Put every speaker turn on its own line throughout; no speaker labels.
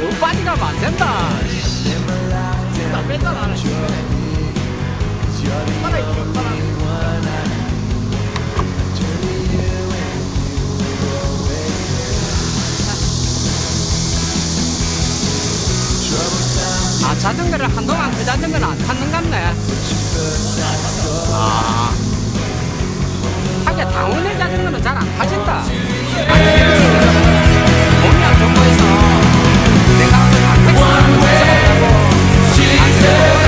너무 빨리 가면 안 된다.
나 맨날 안 해. 살아있어, 살아.
아, 자전거를 한동안 그 자전거는 안 탔는 같네. 아. 하긴 당원의 자전거는 잘 안 타진다.
yourself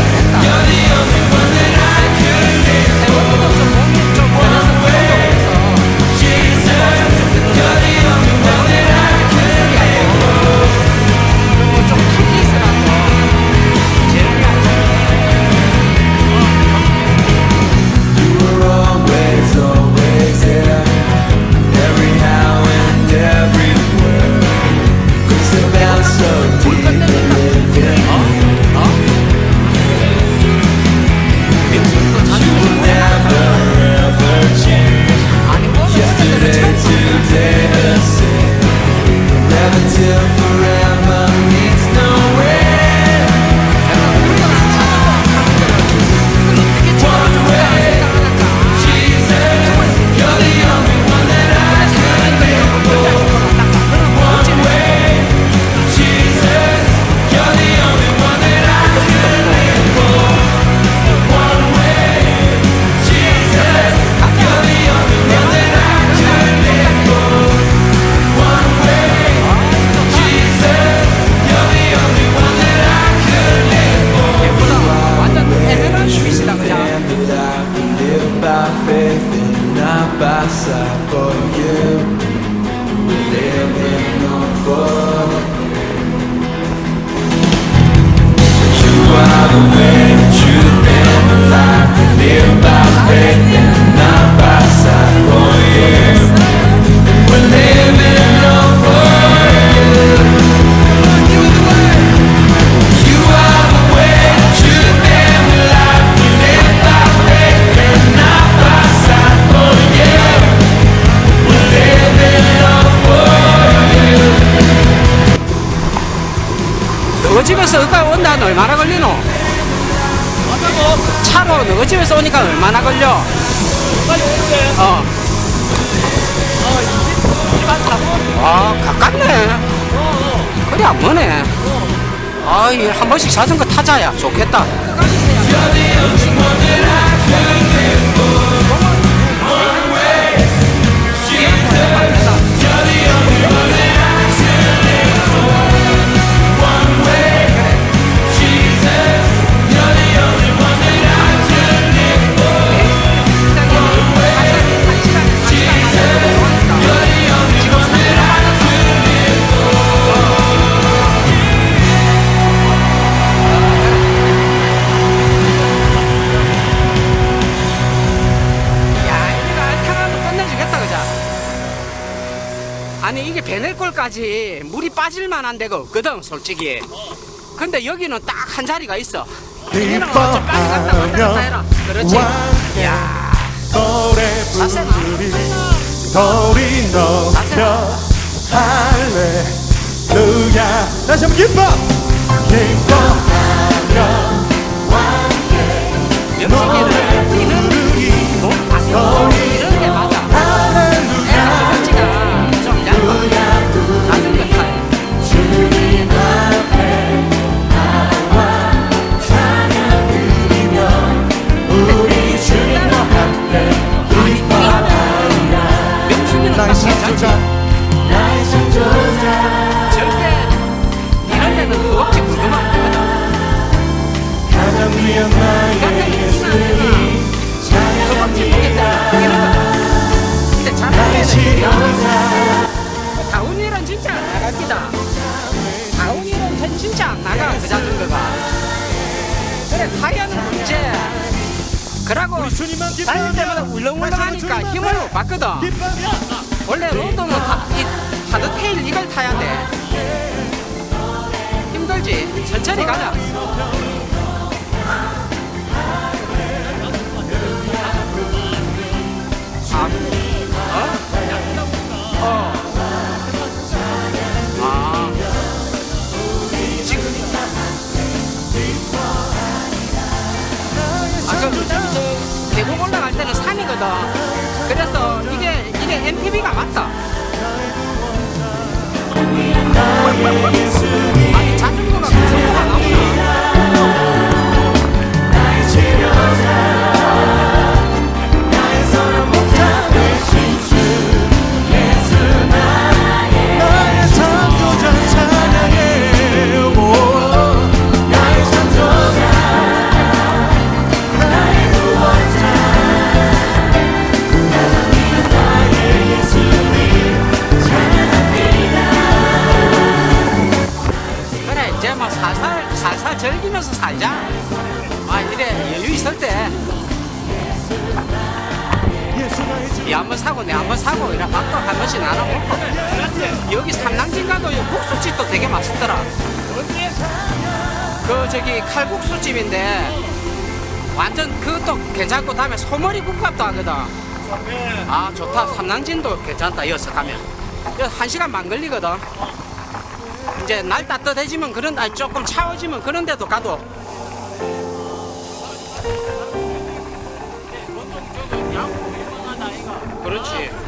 어. 그래 안 머네. 아한 번씩 자전거 타자야. 좋겠다 베네골까지 물이 빠질 만한 데가 없거든 솔직히. 근데 여기는 딱 한 자리가 있어. 여기는 좀 빨리 갔다 왔다 갔다 해라. 그렇지? 야.
노래
자세가
부르리. 소리 높여 할렐루야. 다시 한번 기뻐 기뻐하며
명식이를 이런 게 맞아. 애가 덩치 그러고 달릴 때마다 울렁울렁하니까 힘으로 받거든 원래 로또는 다, 이, 하드테일 이걸 타야 돼. 힘들지? 천천히 가자. 아, 그래서 이게 이게 MTB가 맞다. 한번 사고 내 한번 사고 이래 밥도 한 번씩 나눠 먹고. 여기 삼랑진 가도 이 국수집도 되게 맛있더라. 그 저기 칼국수 집인데 완전 그것도 괜찮고 다음에 소머리 국밥도 하거든. 아 좋다. 삼랑진도 괜찮다. 여기서 가면. 한 시간 만 걸리거든. 이제 날 따뜻해지면 그런 아니 조금 차워지면 그런 데도 가도 그렇지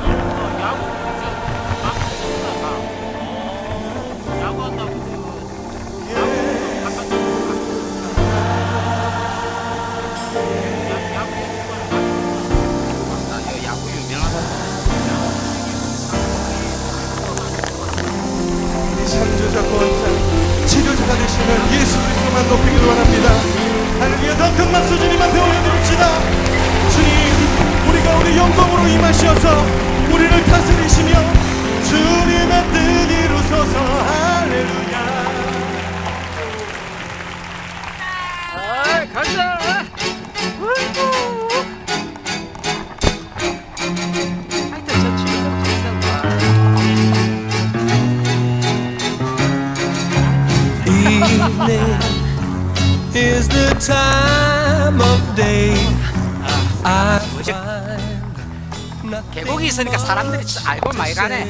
계곡이 있으니까 사람들이 진짜 알고 많이 가네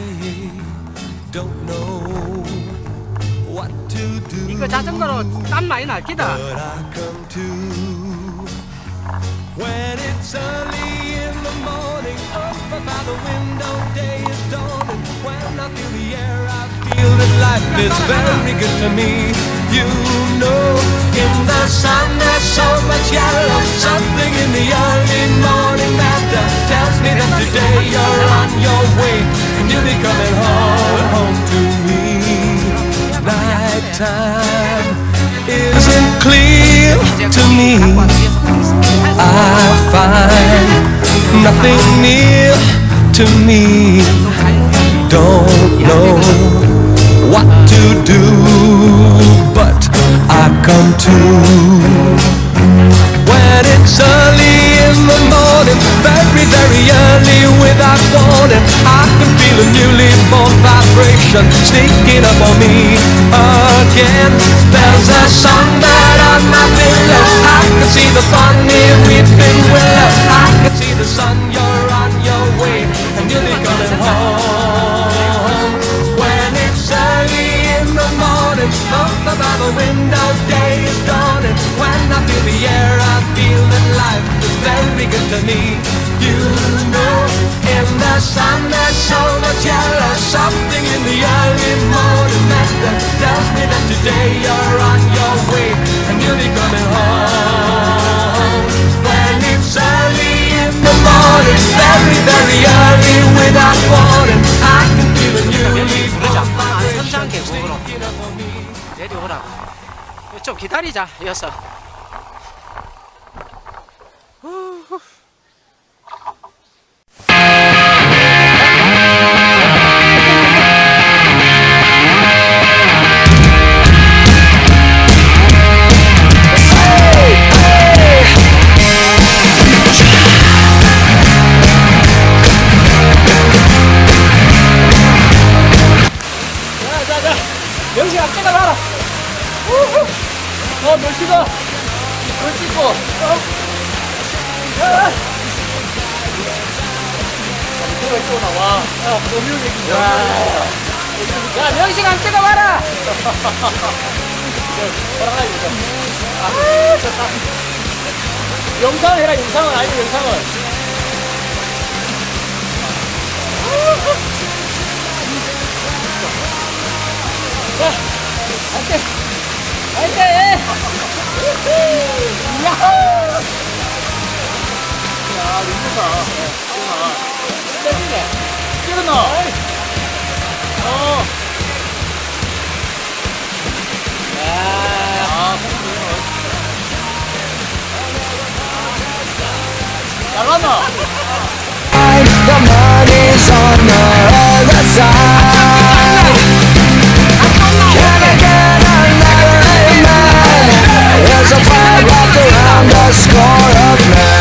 don't know what to do
이거 자전거로 땀 많이 날 기다
but I come to when it's early in the morning up by the window day is dawning when I feel the air I feel that life is very good to me. You know in the sun there's so much yellow. Something in the early morning matter tells me that today you're on your way and you'll be coming home home to me. Nighttime isn't clear to me. I find nothing near to me. Don't know what to do, but I come to. When it's early in the morning, very, very early without warning, I can feel a newly born vibration sneaking up on me again. There's a songbird on my pillow. I can see the funny weeping willow. I can see the sun, you're on your way, and you'll be coming home. Morning, up above the window, day is dawning. When I feel the air, I feel that life is very good to me. You know, in the sun there's so much yellow, something in the early morning
좀 기다리자 여기서
자
할게 할게 야호 야 민주사 때리네 때렸나 어 야, 아, 나갔나?
The money's on the other side. Score of men.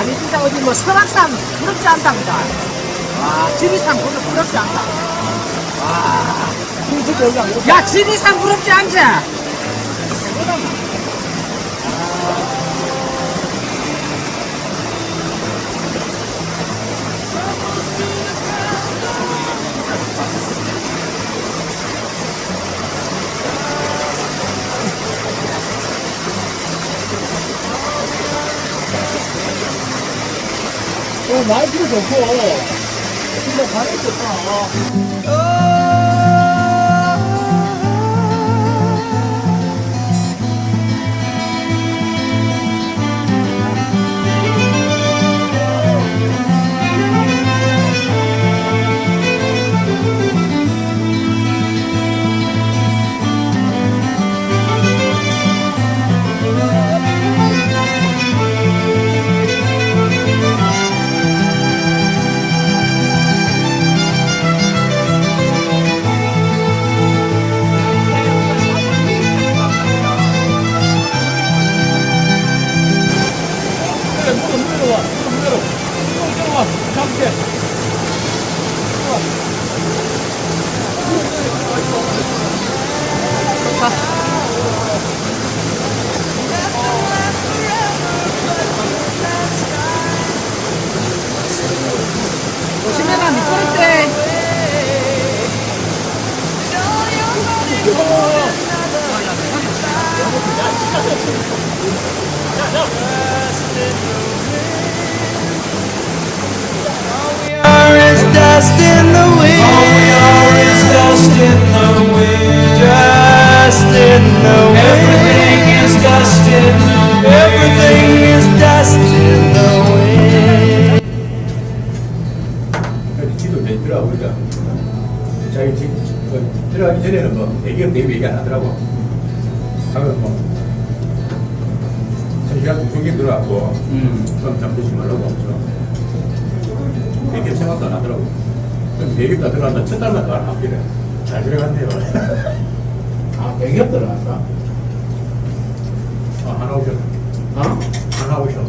아니, 진짜 어디 뭐 설악산 부럽지 않답니다. 와, 지리산 부럽, 부럽지 않다. 와. 야, 지리산 부럽지 않지? 어, 마이크도 좋고, 진짜 가격 좋
자기 집 그, 들어가기 전에는 뭐 대기업 대비 얘기 안 하더라고. 하면 뭐 두 종기 들어가고 그럼 잠드지 말라고 하면서 대기업 생각도 안 하더라고. 그럼 대기업 다 들어간다 첫 달만 더안 합기래. 잘 들어간대요.
아, 대기업 들어갔어.
아, 하나 오셔.
어?
하나 오셔.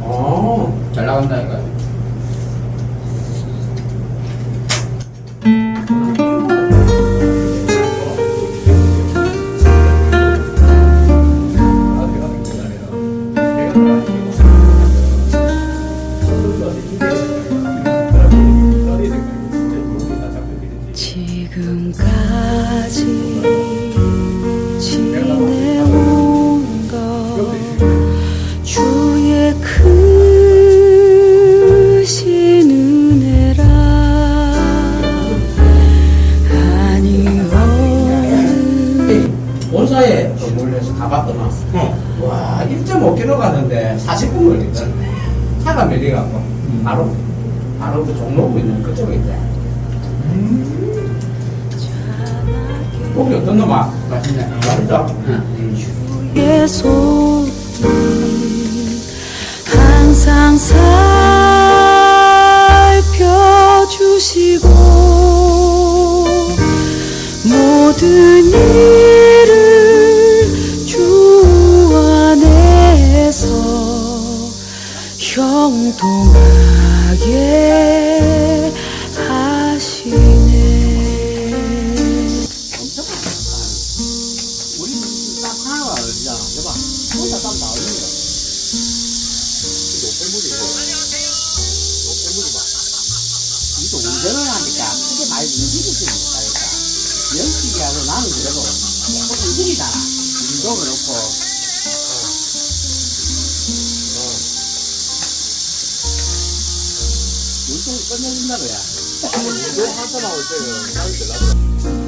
어, 잘 나간다니까. 아, 운도 그렇고. 운동 끝내준다 그래.
몸도